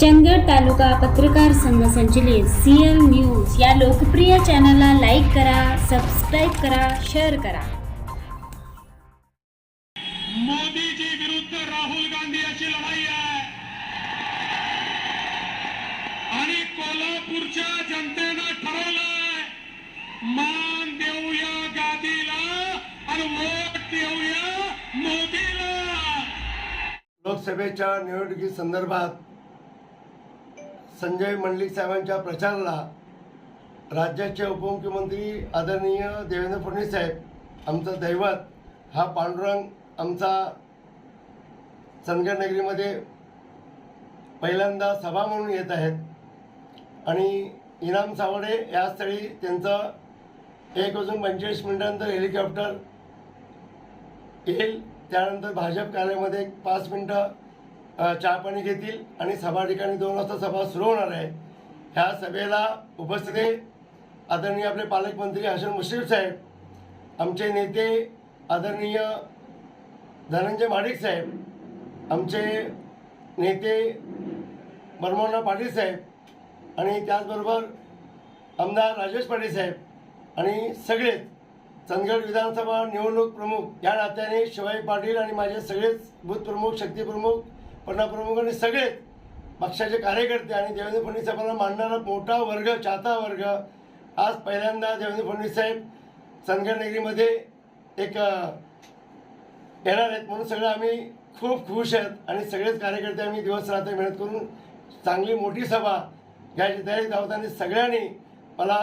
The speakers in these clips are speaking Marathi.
चंदगड तालुका पत्रकार संघ संचलित सीएल न्यूज या लोकप्रिय चॅनलला लाईक करा सबस्क्राईब करा शेअर करा. मोदीजी विरुद्ध राहुल गांधी याची लढाई आहे. आणि कोल्हापूरच्या जनतेनं ठरवलंय मान देऊया गादीला आणि वोट देऊया मोदीला. लोकसभेच्या निवडणुकी संदर्भात संजय मंडलिक साहेबांच्या प्रचाराला राज्याचे उपमुख्यमंत्री आदरणीय देवेंद्र फडणवीस साहेब आमचं दैवत हा पांडुरंग आमचा चंदगडनगरीमध्ये पहिल्यांदा सभा म्हणून येत आहेत. आणि इनाम सावडे या स्थळी त्यांचं एक वाजून पंचेचाळीस मिनिटानंतर हेलिकॉप्टर येईल. त्यानंतर भाजप कार्यालयामध्ये एक पाच मिनटं चहा पाणी घेतील आणि सभा ठिकाणी दोन वाजता सभा सुरू होणार आहे. ह्या सभेला उपस्थित आदरणीय आपले पालकमंत्री हसन मुश्रीफ साहेब आमचे नेते आदरणीय धनंजय माडिक साहेब आमचे नेते मनमोहनराव पाटील साहेब आणि त्याचबरोबर आमदार राजेश पाटील साहेब आणि सगळेच चंदगड विधानसभा निवडणूक प्रमुख या नात्याने शिवाजी पाटील आणि माझे सगळेच बूथ प्रमुख शक्ती प्रमुख पन्ना आणि सगळेच पक्षाचे कार्यकर्ते आणि देवेंद्र फडणवीस साहेबांना मानणारा मोठा वर्ग चाहता वर्ग आज पहिल्यांदा देवेंद्र फडणवीस साहेब चंदगड एक येणार आहेत. म्हणून सगळं आम्ही खूप खुश आहेत आणि सगळेच कार्यकर्ते आम्ही दिवस रात्र मेहनत करून चांगली मोठी सभा घ्यायची तयारी धावताना सगळ्यांनी मला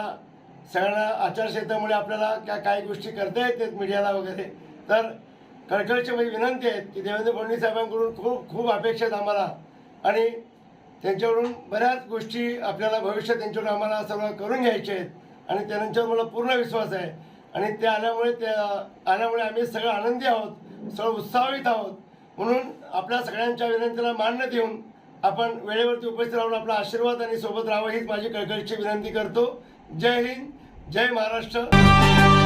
सगळ्यांना आचारसंहितेमुळे आपल्याला क्या काय गोष्टी करता येतात मीडियाला वगैरे तर कळकळची माझी विनंती आहे की देवेंद्र फडणवीस साहेबांकडून खूप खूप अपेक्षा आहेत आम्हाला. आणि त्यांच्याकडून बऱ्याच गोष्टी आपल्याला भविष्यात त्यांच्याकडून आम्हाला सर्व करून घ्यायचे आहेत. आणि त्यांच्यावर मला पूर्ण विश्वास आहे. आणि ते आल्यामुळे त्या आल्यामुळे आम्ही सगळं आनंदी आहोत सगळं उत्साहित आहोत. म्हणून आपल्या सगळ्यांच्या विनंतीला मान्य देऊन आपण वेळेवरती उपस्थित राहून आपला आशीर्वाद आणि सोबत राहावं हीच माझी कळकळीची विनंती करतो. जय हिंद जय महाराष्ट्र.